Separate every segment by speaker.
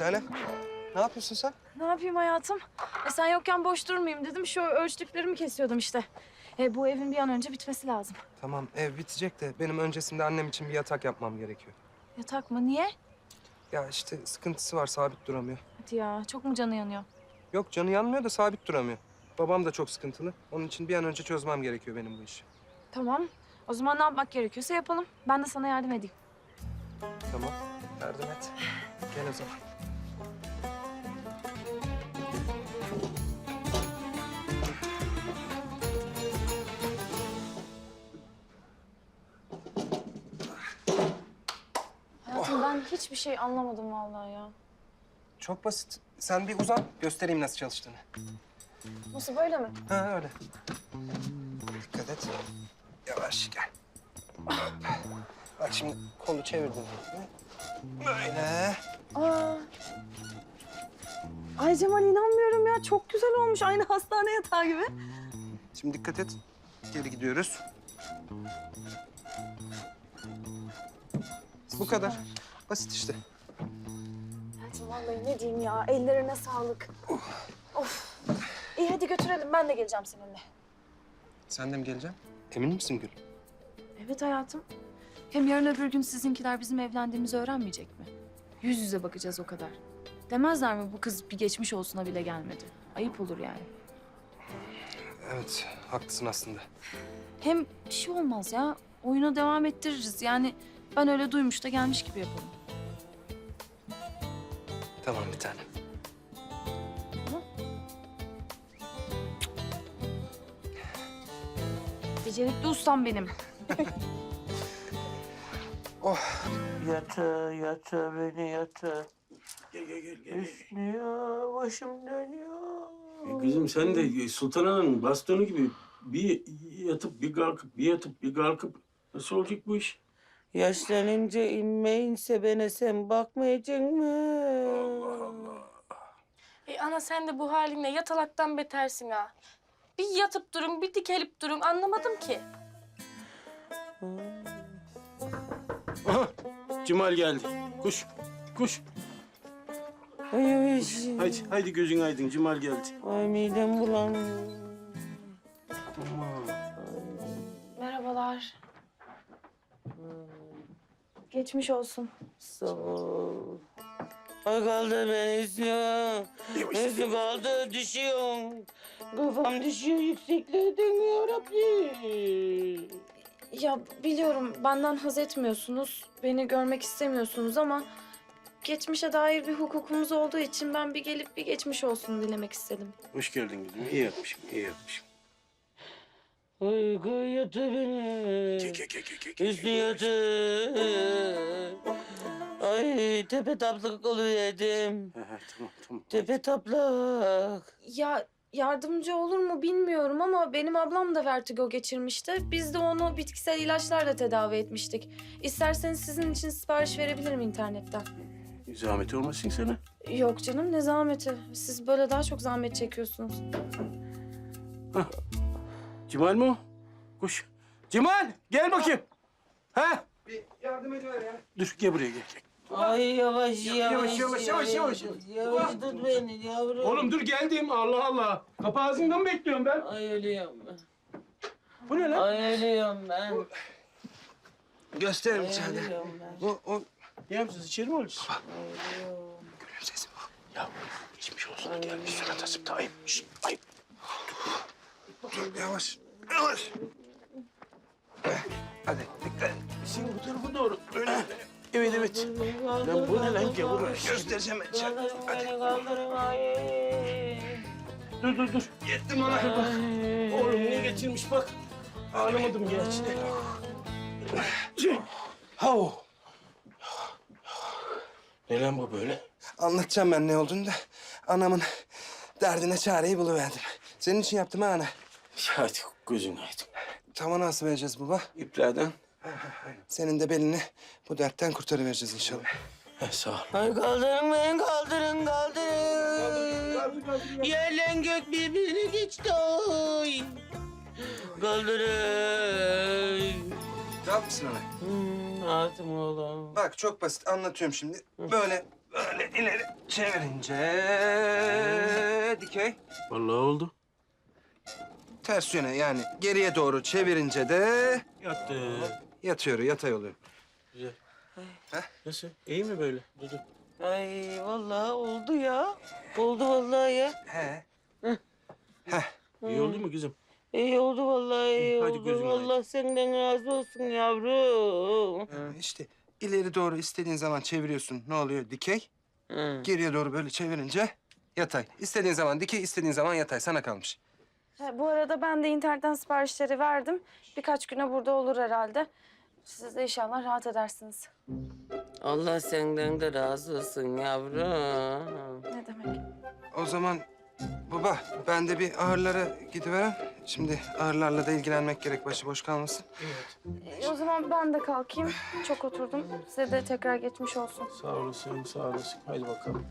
Speaker 1: tane. Ne yapıyorsun sen?
Speaker 2: Ne yapayım hayatım? E sen yokken boş durmayayım dedim. Şu ölçtüklerimi kesiyordum işte. E, bu evin bir an önce bitmesi lazım.
Speaker 1: Tamam ev bitecek de benim öncesinde annem için bir yatak yapmam gerekiyor.
Speaker 2: Yatak mı? Niye?
Speaker 1: Ya işte sıkıntısı var sabit duramıyor.
Speaker 2: Hadi ya çok mu canı yanıyor?
Speaker 1: Yok canı yanmıyor da sabit duramıyor. Babam da çok sıkıntılı. Onun için bir an önce çözmem gerekiyor benim bu işi.
Speaker 2: Tamam. O zaman ne yapmak gerekiyorsa yapalım. Ben de sana yardım edeyim.
Speaker 1: Tamam yardım et. Gel o zaman.
Speaker 2: Hiçbir şey anlamadım vallahi ya.
Speaker 1: Çok basit. Sen bir uzan göstereyim nasıl çalıştığını.
Speaker 2: Nasıl böyle mi?
Speaker 1: Ha öyle. Dikkat et. Yavaş gel. Bak şimdi kolu çevirdim. Böyle.
Speaker 2: Aa. Ay Cemal inanmıyorum ya. Çok güzel olmuş. Aynı hastane yatağı gibi.
Speaker 1: Şimdi dikkat et. Geri gidiyoruz. Bu kadar. Basit işte.
Speaker 2: Hayatım vallahi ne diyeyim ya. Ellerine sağlık. of. İyi hadi götürelim. Ben de geleceğim seninle.
Speaker 1: Sen de mi geleceksin? Emin misin Gül?
Speaker 2: Evet hayatım. Hem yarın öbür gün sizinkiler bizim evlendiğimizi öğrenmeyecek mi? Yüz yüze bakacağız o kadar. Demezler mi bu kız bir geçmiş olsuna bile gelmedi? Ayıp olur yani.
Speaker 1: Evet, haklısın aslında.
Speaker 2: Hem bir şey olmaz ya. Oyuna devam ettiririz. Yani ben öyle duymuş da gelmiş gibi yapalım.
Speaker 1: Tamam bir tane.
Speaker 2: Becerikli ustam benim.
Speaker 3: Yatı, yatı, beni yatı. Gel, gel, gel, gel. Üstünüyor, başım dönüyor.
Speaker 4: E Kızım sen de Sultan Hanım'ın bastonu gibi bir yatıp bir kalkıp bir yatıp bir kalkıp nasıl olacak bu iş?
Speaker 3: Yaşlanınca inmeyinse bana sen bakmayacak mı?
Speaker 4: Allah Allah.
Speaker 5: E ana sen de bu halinle yatalaktan betersin ha. Bir yatıp durun, bir dikelip durun anlamadım ki.
Speaker 4: Aha Cemal geldi. Kuş, kuş.
Speaker 3: Ay, ay,
Speaker 4: Haydi, haydi gözün aydın Cemal geldi.
Speaker 3: ay midem bulanıyor.
Speaker 2: Merhabalar. Geçmiş olsun.
Speaker 3: Sağ ol. Ay kaldı beni istiyor. Nesi kaldı düşüyorum. Kafam düşüyor yükseklerden yarabbim.
Speaker 2: Ya biliyorum benden haz etmiyorsunuz. Beni görmek istemiyorsunuz ama... Geçmişe dair bir hukukumuz olduğu için ben bir gelip bir geçmiş olsun dilemek istedim.
Speaker 4: Hoş geldin kızım. İyi yapmışım, iyi yapmışım.
Speaker 3: Uyku yatı beni.
Speaker 4: Gel, gel, gel, gel, gel.
Speaker 3: Üstü yatı. Ay tepe taplak
Speaker 4: ha, tamam, tamam.
Speaker 3: Tepe taplak.
Speaker 2: Ya yardımcı olur mu bilmiyorum ama benim ablam da vertigo geçirmişti. Biz de onu bitkisel ilaçlarla tedavi etmiştik. İsterseniz sizin için sipariş verebilirim internetten.
Speaker 4: Zahmet olmasın sana.
Speaker 2: Yok canım ne zahmeti. Siz böyle daha çok zahmet çekiyorsunuz.
Speaker 4: Cemal mi o? Kuş. Cemal, gel bakayım. Ha?
Speaker 1: Bir yardım ediver ya.
Speaker 4: Dur, gel buraya gel. gel.
Speaker 3: Ay yavaş
Speaker 4: yavaş,
Speaker 3: yavaş.
Speaker 4: yavaş, yavaş, yavaş.
Speaker 3: Yavaş tut beni yavrum.
Speaker 4: Oğlum dur geldim. Allah Allah. Kapı ağzında mı bekliyorum ben?
Speaker 3: Ay ölüyorum ben.
Speaker 4: Bu ne lan?
Speaker 3: Ay ölüyorum ben.
Speaker 1: Gösteririm
Speaker 3: Ay
Speaker 1: içeride.
Speaker 3: ben.
Speaker 1: O,
Speaker 4: Ya siz içeri mi olacağız?
Speaker 3: Ölüyorum.
Speaker 1: gülün sesi bu.
Speaker 4: Ya geçmiş olsun gelmiş surat asıp da ayıp. Şişt, ayıp.
Speaker 1: Dur yavaş. Yavaş. Eh, Hadi dikkat.
Speaker 4: Sen bu tarafa doğru. Öyle. Evet evet. Lan bu ne lan gavur?
Speaker 1: Göstereceğim ben.
Speaker 3: Kaldırın
Speaker 1: Hadi.
Speaker 4: Dur dur dur.
Speaker 1: Yettim ona.
Speaker 3: Ay.
Speaker 4: Oğlum ne getirmiş bak. Ağlamadım gerçi de. Şey, Hav. Ne lan bu böyle?
Speaker 1: Anlatacağım ben ne olduğunu da anamın derdine çareyi buluverdim. Senin için yaptım ha ana.
Speaker 4: Hadi gözün aydın.
Speaker 1: Tava nasıl vereceğiz baba?
Speaker 4: İplerden.
Speaker 1: Senin de belini bu dertten kurtarıvereceğiz inşallah.
Speaker 4: Sağ ol.
Speaker 3: Ay kaldırın beni kaldırın kaldırın. Yerle gök birbirini geçti oy. Kaldırın.
Speaker 1: Rahat mısın ana?
Speaker 3: Hmm, rahatım oğlum.
Speaker 1: Bak çok basit anlatıyorum şimdi. Böyle Böyle ileri çevirince dikey.
Speaker 4: Vallahi oldu.
Speaker 1: Ters yöne yani geriye doğru çevirince de
Speaker 4: Yattı.
Speaker 1: yatıyor, yatay oluyor.
Speaker 4: Güzel.
Speaker 1: Heh.
Speaker 4: Nasıl? İyi mi böyle? Dudu.
Speaker 3: Ay vallahi oldu ya. Oldu vallahi ya.
Speaker 1: He.
Speaker 4: İyi oldu mu kızım?
Speaker 3: İyi oldu vallahi iyi
Speaker 4: Hadi
Speaker 3: oldu.
Speaker 4: gözün aydın.
Speaker 3: Allah senden razı olsun yavrum.
Speaker 1: İşte ileri doğru istediğin zaman çeviriyorsun. Ne oluyor? Dikey.
Speaker 3: Hı.
Speaker 1: Geriye doğru böyle çevirince yatay. İstediğin zaman dikey, istediğin zaman yatay. Sana kalmış.
Speaker 2: Bu arada ben de internetten siparişleri verdim. Birkaç güne burada olur herhalde. Siz de inşallah rahat edersiniz.
Speaker 3: Allah senden de razı olsun yavrum.
Speaker 2: Ne demek?
Speaker 1: O zaman baba ben de bir ağırlara gidiverem. Şimdi ağırlarla da ilgilenmek gerek. Başıboş kalmasın.
Speaker 2: E, o zaman ben de kalkayım. Çok oturdum. Size de tekrar geçmiş olsun.
Speaker 4: Sağ olasın, sağ olasın. Haydi bakalım.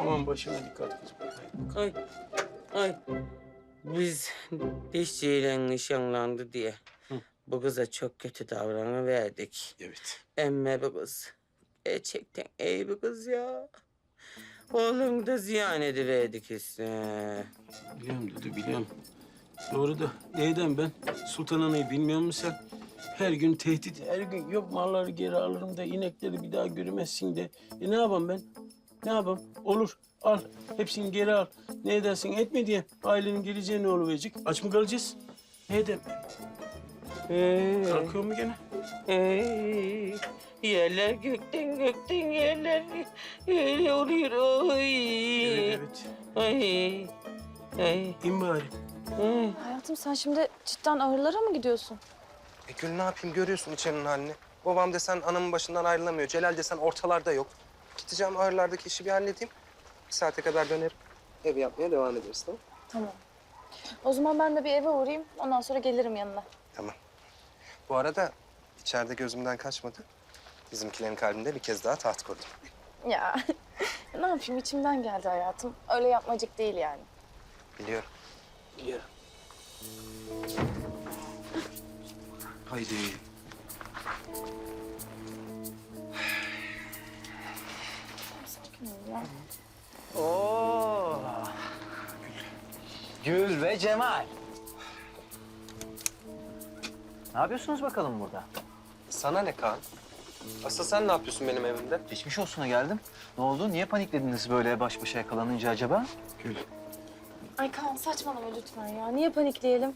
Speaker 4: Aman başına dikkat kızım.
Speaker 3: Ay, ay. Biz dişçiyle nişanlandı diye
Speaker 4: Hı.
Speaker 3: bu kıza çok kötü davranıverdik.
Speaker 4: Evet.
Speaker 3: Emme bu kız. Gerçekten iyi bir kız ya. Oğlum da ziyan ediverdik işte.
Speaker 4: Biliyorum Dudu, biliyorum. Doğru da neyden ben Sultan Ana'yı bilmiyor musun sen? Her gün tehdit, her gün yok malları geri alırım da inekleri bir daha göremezsin de. E ne yapayım ben? Ne yapayım? Olur, al. Hepsini geri al. Ne edersin etme diye. Ailenin geleceği ne olacak? Aç mı kalacağız? Ne edeyim ben?
Speaker 3: Ee,
Speaker 4: Kalkıyor mu gene?
Speaker 3: ee, yerler gökten gökten yerler öyle oluyor. Ay.
Speaker 4: Evet, evet.
Speaker 3: Ay. Ay.
Speaker 4: İn bari.
Speaker 3: Ay.
Speaker 2: Hayatım sen şimdi cidden ağırlara mı gidiyorsun?
Speaker 1: E Gül ne yapayım görüyorsun içerinin halini. Babam desen anamın başından ayrılamıyor. Celal desen ortalarda yok. Gideceğim ağırlardaki işi bir halledeyim. Bir saate kadar dönerim. Ev yapmaya devam ederiz tamam
Speaker 2: Tamam. O zaman ben de bir eve uğrayayım. Ondan sonra gelirim yanına.
Speaker 1: Tamam. Bu arada içeride gözümden kaçmadı. Bizimkilerin kalbinde bir kez daha taht kurdum.
Speaker 2: Ya ne yapayım içimden geldi hayatım. Öyle yapmacık değil yani.
Speaker 1: Biliyorum.
Speaker 4: Biliyorum.
Speaker 1: Haydi.
Speaker 2: Sakin ol ya.
Speaker 6: Oo. Gül ve Cemal. Ne yapıyorsunuz bakalım burada?
Speaker 1: Sana ne Kaan? Asıl sen ne yapıyorsun benim evimde?
Speaker 6: Geçmiş olsuna geldim. Ne oldu? Niye paniklediniz böyle baş başa yakalanınca acaba?
Speaker 1: Gül.
Speaker 2: Ay Kaan saçmalama lütfen ya. Niye panikleyelim?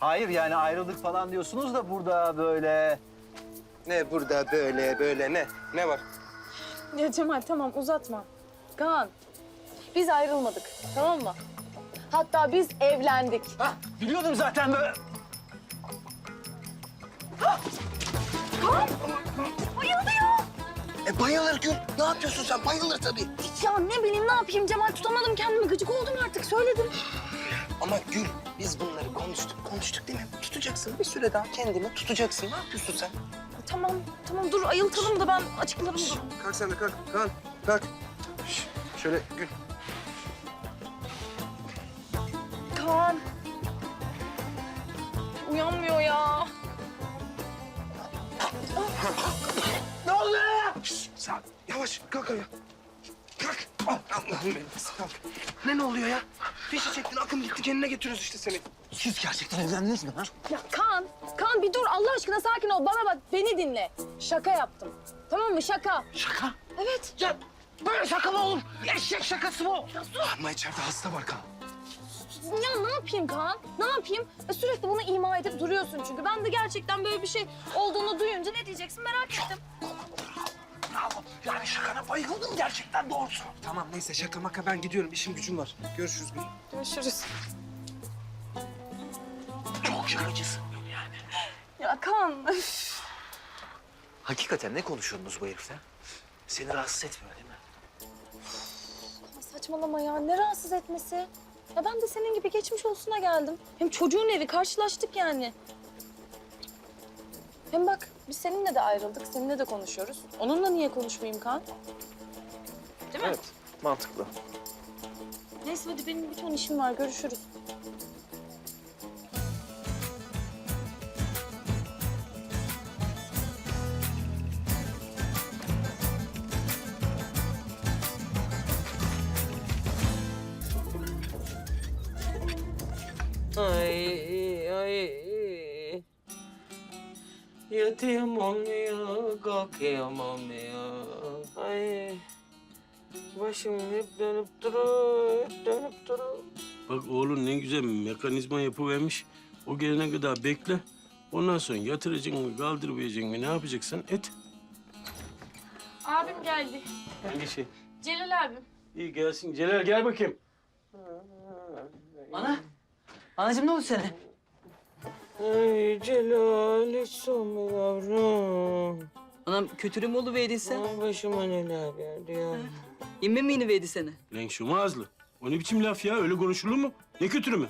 Speaker 6: Hayır yani ayrıldık falan diyorsunuz da burada böyle...
Speaker 1: Ne burada böyle böyle ne? Ne var?
Speaker 2: Ya Cemal tamam uzatma. Kaan biz ayrılmadık tamam mı? Hatta biz evlendik.
Speaker 6: Hah biliyordum zaten böyle.
Speaker 2: Bayıldı ya.
Speaker 1: E bayılır Gül. Ne yapıyorsun sen? Bayılır tabii.
Speaker 2: Ya ne bileyim ne yapayım Cemal tutamadım kendimi. Gıcık oldum artık söyledim.
Speaker 1: Ama Gül biz bunları konuştuk. Konuştuk değil mi? Tutacaksın. Bir süre daha kendini tutacaksın. Ne yapıyorsun sen?
Speaker 2: Tamam tamam dur ayıltalım da ben açıklarım dur.
Speaker 1: Kalk sen de kalk. Kaan kalk. Şş, şöyle Gül.
Speaker 2: Kaan. Uyanmıyor ya.
Speaker 1: Ne oluyor ya? Şş, sen yavaş kalk ayağa. Kalk. Ah, Allah'ım benim. Kalk. Ne ne oluyor ya? Fişi çektin, akım gitti. Kendine getiriyoruz işte seni.
Speaker 6: Siz gerçekten evlendiniz mi ha?
Speaker 2: Ya Kaan, Kaan bir dur Allah aşkına sakin ol. Bana bak beni dinle. Şaka yaptım. Tamam mı şaka?
Speaker 6: Şaka.
Speaker 2: Evet.
Speaker 6: Ya böyle şaka mı olur? Eşek şakası bu.
Speaker 1: Ama içeride hasta var Kaan.
Speaker 2: Ya ne yapayım Kaan? Ne yapayım? E, sürekli bunu ima edip duruyorsun çünkü. Ben de gerçekten böyle bir şey olduğunu duyunca ne diyeceksin merak ettim.
Speaker 1: Bravo. Yani şakana bayıldım gerçekten doğrusu. Tamam neyse şaka maka ben gidiyorum. İşim gücüm var. Görüşürüz Gül.
Speaker 2: Görüşürüz.
Speaker 6: Çok şakacısın yani.
Speaker 2: Ya Kaan. üf.
Speaker 6: Hakikaten ne konuşuyordunuz bu herifle? Seni rahatsız etmiyor değil mi?
Speaker 2: Saçmalama ya. Ne rahatsız etmesi? Ya ben de senin gibi geçmiş olsuna geldim. Hem çocuğun evi karşılaştık yani. Hem bak biz seninle de ayrıldık. Seninle de konuşuyoruz. Onunla niye konuşmayayım Kaan? Değil mi?
Speaker 6: Evet, mantıklı.
Speaker 2: Neyse hadi benim bir ton işim var. Görüşürüz.
Speaker 3: Yatayamam ya, kalkayamam ya. Ay. Başım hep dönüp durur, hep dönüp durur.
Speaker 4: Bak oğlun ne güzel mekanizma yapıvermiş. O gelene kadar bekle. Ondan sonra yatıracaksın mı, kaldırmayacaksın mı, ne yapacaksın? Et.
Speaker 5: Abim geldi.
Speaker 4: Hangi şey?
Speaker 5: Celal abim.
Speaker 4: İyi gelsin. Celal gel bakayım.
Speaker 7: Ana. Anacığım ne oldu sana?
Speaker 3: Ay Celal, hiç sorma yavrum.
Speaker 7: Anam kötürüm oluverdin sen.
Speaker 3: Ay başıma neler geldi ya.
Speaker 7: İmme mi iniverdi sana?
Speaker 4: Lan şu ağızlı. O ne biçim laf ya? Öyle konuşulur mu? Ne kötürü mü?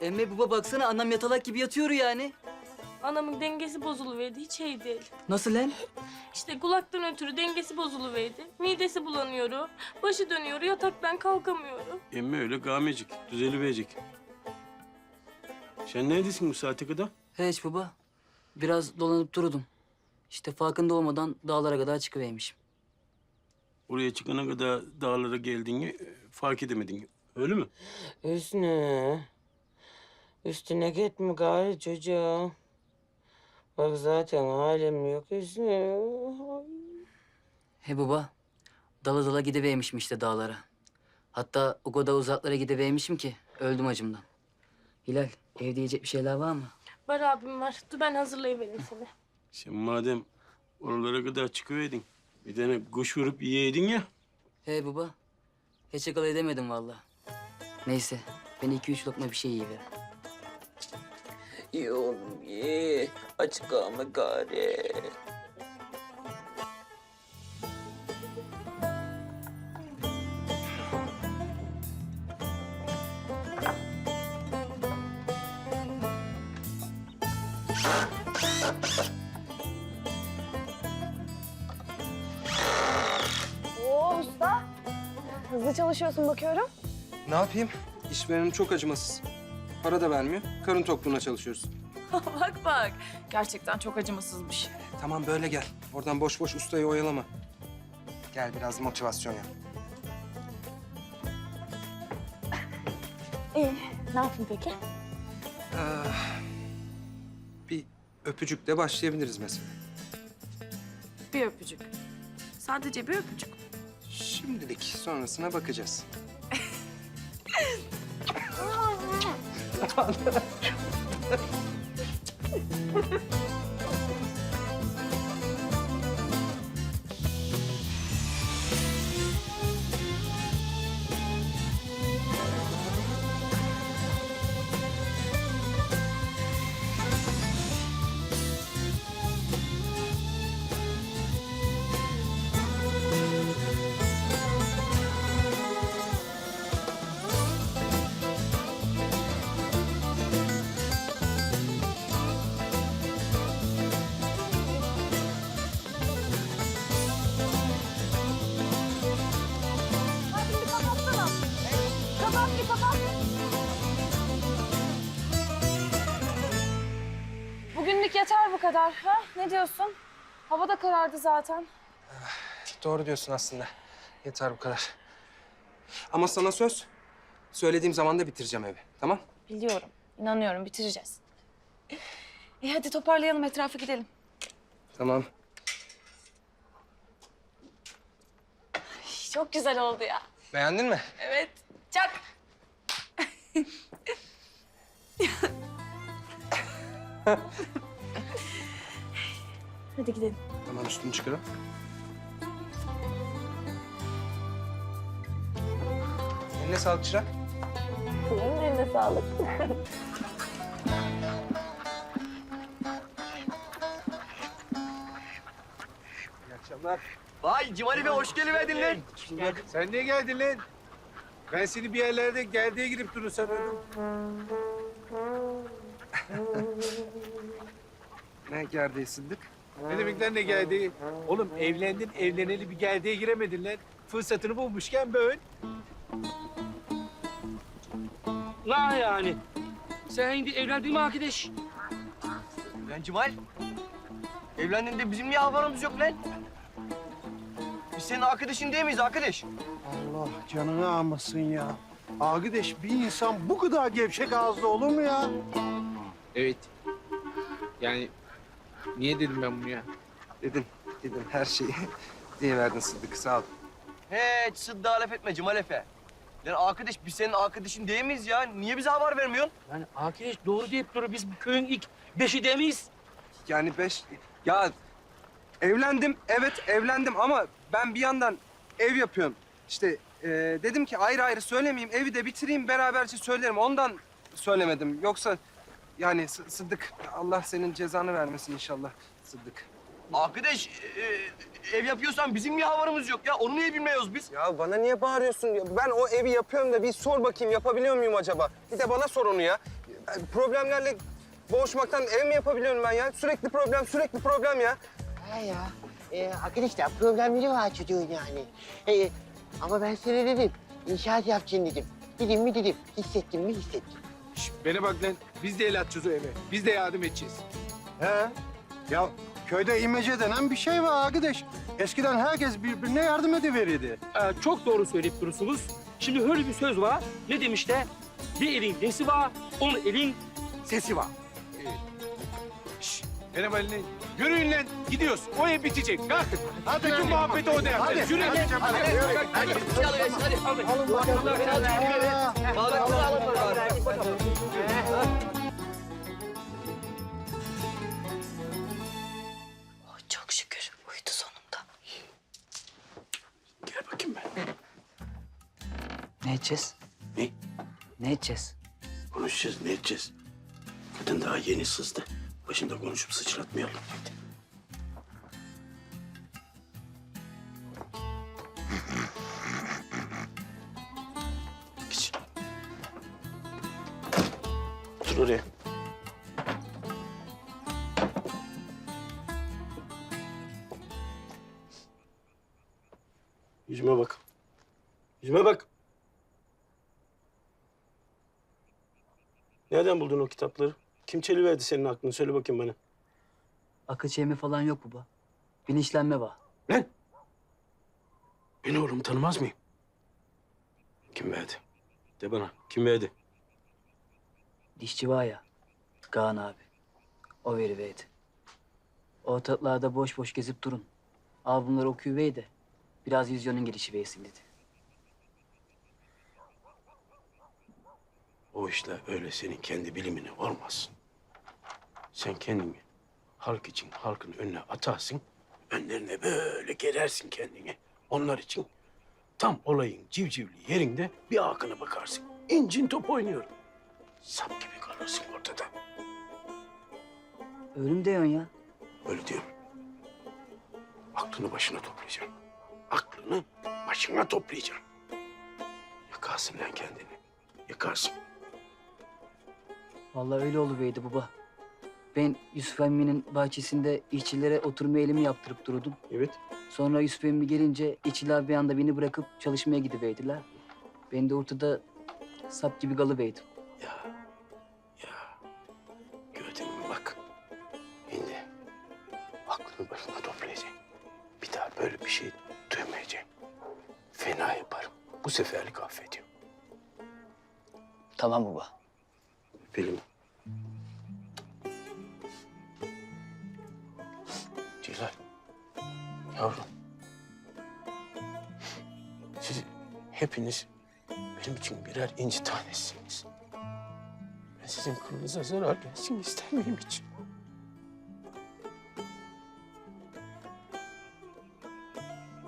Speaker 7: Emme baba baksana annem yatalak gibi yatıyor yani.
Speaker 5: Anamın dengesi bozuluverdi. Hiç iyi değil.
Speaker 7: Nasıl lan?
Speaker 5: İşte kulaktan ötürü dengesi bozuluverdi. Midesi bulanıyor. Başı dönüyor. Yataktan kalkamıyor.
Speaker 4: Emme öyle gamecik. Düzeliverecek. Sen neredesin bu saate kadar?
Speaker 7: Hiç baba. Biraz dolanıp durdum. İşte farkında olmadan dağlara kadar çıkıvermişim.
Speaker 4: Oraya çıkana kadar dağlara geldiğini fark edemedin. Öyle mi?
Speaker 3: Hüsnü. Üstüne gitme gari çocuğum. Bak zaten halim yok Hüsnü.
Speaker 7: He baba. Dala dala gidivermişim işte dağlara. Hatta o kadar uzaklara gidivermişim ki öldüm acımdan. Hilal evde yiyecek bir şeyler var mı?
Speaker 5: Var abim var. Dur ben hazırlayıvereyim seni.
Speaker 4: Sen madem oralara kadar çıkıverdin. Bir tane kuş vurup yiyeydin ya.
Speaker 7: He baba. Hiç akıl edemedim vallahi. Neyse ben iki üç lokma bir şey yiyiver.
Speaker 3: Ye oğlum ye. Aç kalma gari.
Speaker 2: Oo usta. Hızlı çalışıyorsun bakıyorum.
Speaker 1: Ne yapayım? İşverenim çok acımasız. Para da vermiyor. Karın tokluğuna çalışıyoruz.
Speaker 2: bak bak. Gerçekten çok acımasızmış.
Speaker 1: Tamam böyle gel. Oradan boş boş ustayı oyalama. Gel biraz motivasyon yap.
Speaker 5: İyi. Ne yapayım peki?
Speaker 1: Ee, öpücükle başlayabiliriz mesela.
Speaker 2: Bir öpücük. Sadece bir öpücük.
Speaker 1: Şimdilik sonrasına bakacağız.
Speaker 2: kadar. Ha? Ne diyorsun? Hava da karardı zaten.
Speaker 1: Doğru diyorsun aslında. Yeter bu kadar. Ama sana söz. Söylediğim zaman da bitireceğim evi. Tamam?
Speaker 2: Biliyorum. İnanıyorum. Bitireceğiz. E hadi toparlayalım. Etrafa gidelim.
Speaker 1: Tamam.
Speaker 2: Çok güzel oldu ya.
Speaker 1: Beğendin mi?
Speaker 2: Evet. Çak. hadi gidelim.
Speaker 1: Tamam üstünü çıkarım. Eline sağlık çırak.
Speaker 5: Senin de eline sağlık.
Speaker 1: İyi akşamlar.
Speaker 6: Vay Cimali Bey hoş geldin lan.
Speaker 8: Sen niye geldin lan? Ben seni bir yerlerde gerdeğe girip durun sanıyordum.
Speaker 1: Ne gerdeği sildik?
Speaker 8: Ne demek lan ne gerdeği? Oğlum evlendin evleneli bir gerdeğe giremedin lan. Fırsatını bulmuşken böyle.
Speaker 9: La yani. Sen şimdi evlendin mi arkadaş?
Speaker 6: Lan Cimal. Evlendiğinde bizim niye haberimiz yok lan? Biz senin arkadaşın değil miyiz arkadaş?
Speaker 8: Allah canını almasın ya.
Speaker 10: Arkadaş bir insan bu kadar gevşek ağızlı olur mu ya?
Speaker 8: Evet. Yani niye dedim ben bunu ya?
Speaker 1: Dedim, dedim her şeyi diyeverdin Sıddık. Sağ ol.
Speaker 6: Hiç sıddığa laf etme Cemal Efe. Lan arkadaş biz senin arkadaşın değil miyiz ya? Niye bize haber vermiyorsun?
Speaker 9: Yani arkadaş doğru deyip duruyor. Biz bu köyün ilk beşi değil miyiz?
Speaker 1: Yani beş... Ya evlendim, evet evlendim ama ben bir yandan ev yapıyorum. İşte e, dedim ki ayrı ayrı söylemeyeyim, evi de bitireyim beraberce söylerim. Ondan söylemedim. Yoksa yani Sı- Sıddık, Allah senin cezanı vermesin inşallah Sıddık.
Speaker 6: Arkadaş e, ev yapıyorsan bizim niye haberimiz yok ya? Onu niye bilmiyoruz biz?
Speaker 1: Ya bana niye bağırıyorsun? Ya Ben o evi yapıyorum da bir sor bakayım yapabiliyor muyum acaba? Bir de bana sor onu ya. Ben Problemlerle boğuşmaktan ev mi yapabiliyorum ben ya? Sürekli problem, sürekli problem ya.
Speaker 11: Ha ya. Ee, arkadaşlar problemleri var çocuğun yani. Ee, ama ben sana dedim. İnşaat yapacaksın dedim. Dedim mi dedim. Hissettim mi hissettim.
Speaker 8: Şş, bana bak lan. Biz de el atacağız o eve. Biz de yardım edeceğiz.
Speaker 10: He? Ya köyde imece denen bir şey var arkadaş. Eskiden herkes birbirine yardım ediverirdi.
Speaker 9: Ee, çok doğru söyleyip durursunuz. Şimdi öyle bir söz var. Ne demişler? Bir elin nesi var, on elin
Speaker 8: Sesi var. Bak lan. Yürüyün lan. Gidiyoruz. O ev bitecek. Kalkın. Hadi bütün muhabbeti o yapalım.
Speaker 10: Hadi.
Speaker 8: Yürüyün.
Speaker 10: Hadi Cemal, hadi, yürü.
Speaker 9: Hadi. Hadi.
Speaker 10: Alın bakalım.
Speaker 2: Çok şükür uyudu sonunda.
Speaker 4: Gel bakayım ben.
Speaker 7: Ne edeceğiz?
Speaker 4: Ne?
Speaker 7: Ne edeceğiz?
Speaker 4: Konuşacağız, ne edeceğiz? Kadın daha yeni sızdı. Başında konuşup sıçratmayalım. Geç. Otur oraya. Yüzüme bak. Yüzüme bak. Nereden buldun o kitapları? Kim çeliverdi senin aklını? Söyle bakayım bana.
Speaker 7: Akıl çelme falan yok baba. Bilinçlenme var.
Speaker 4: Lan! Beni oğlum tanımaz mıyım? Kim verdi? De bana. Kim verdi?
Speaker 7: Dişçi var ya. Kaan abi. O veriverdi. Ortalıklarda boş boş gezip durun. Al bunları okuyuvey de biraz vizyonun gelişiversin dedi.
Speaker 4: O işler öyle senin kendi bilimine olmaz. Sen kendini halk için halkın önüne atarsın. Önlerine böyle gerersin kendini. Onlar için tam olayın civcivli yerinde bir akına bakarsın. İncin top oynuyor. Sap gibi kalırsın ortada.
Speaker 7: Ölüm diyorsun ya.
Speaker 4: Öyle diyorum. Aklını başına toplayacaksın. Aklını başına toplayacaksın. Yakarsın lan kendini. Yakarsın.
Speaker 7: Vallahi öyle oluveydi baba. Ben Yusuf emmi'nin bahçesinde işçilere oturma elimi yaptırıp durdum.
Speaker 4: Evet.
Speaker 7: Sonra Yusuf emmi gelince işçiler bir anda beni bırakıp çalışmaya gidiverdiler. Ben de ortada sap gibi kalıverdim.
Speaker 4: Ya, ya. Gördün mü bak. Şimdi aklını başına toplayacaksın. Bir daha böyle bir şey duymayacaksın. Fena yaparım. Bu seferlik affediyorum.
Speaker 7: Tamam baba.
Speaker 4: Benim. Hepiniz benim için birer inci tanesiniz. Ben sizin kılınıza zarar gelsin istemiyorum hiç.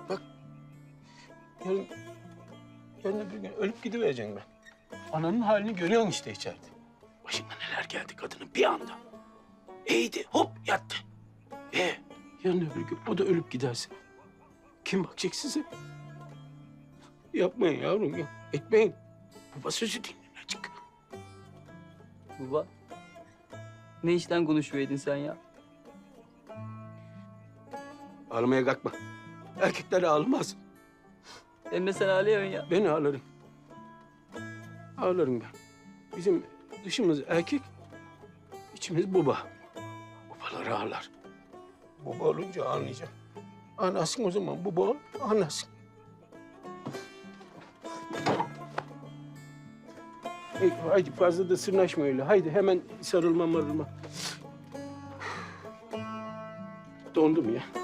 Speaker 4: Bak, yarın, yarın öbür gün ölüp gidivereceğim ben. Ananın halini görüyorsun işte içeride. Başına neler geldi kadının bir anda. Eğdi, hop yattı. E yarın öbür gün o da ölüp giderse kim bakacak size? Yapmayın yavrum ya, etmeyin. Baba sözü dinleyin açık.
Speaker 7: Baba. Ne işten konuşuverdin sen ya?
Speaker 4: Ağlamaya kalkma. Erkekler ağlamaz.
Speaker 7: Emme sen ağlıyorsun ya.
Speaker 4: Ben ağlarım. Ağlarım ben. Bizim dışımız erkek, içimiz baba. Babalar ağlar. Baba olunca ağlayacak. Anasın o zaman baba ol. Haydi fazla da sırnaşma öyle. Haydi hemen sarılma marılma. Dondum ya.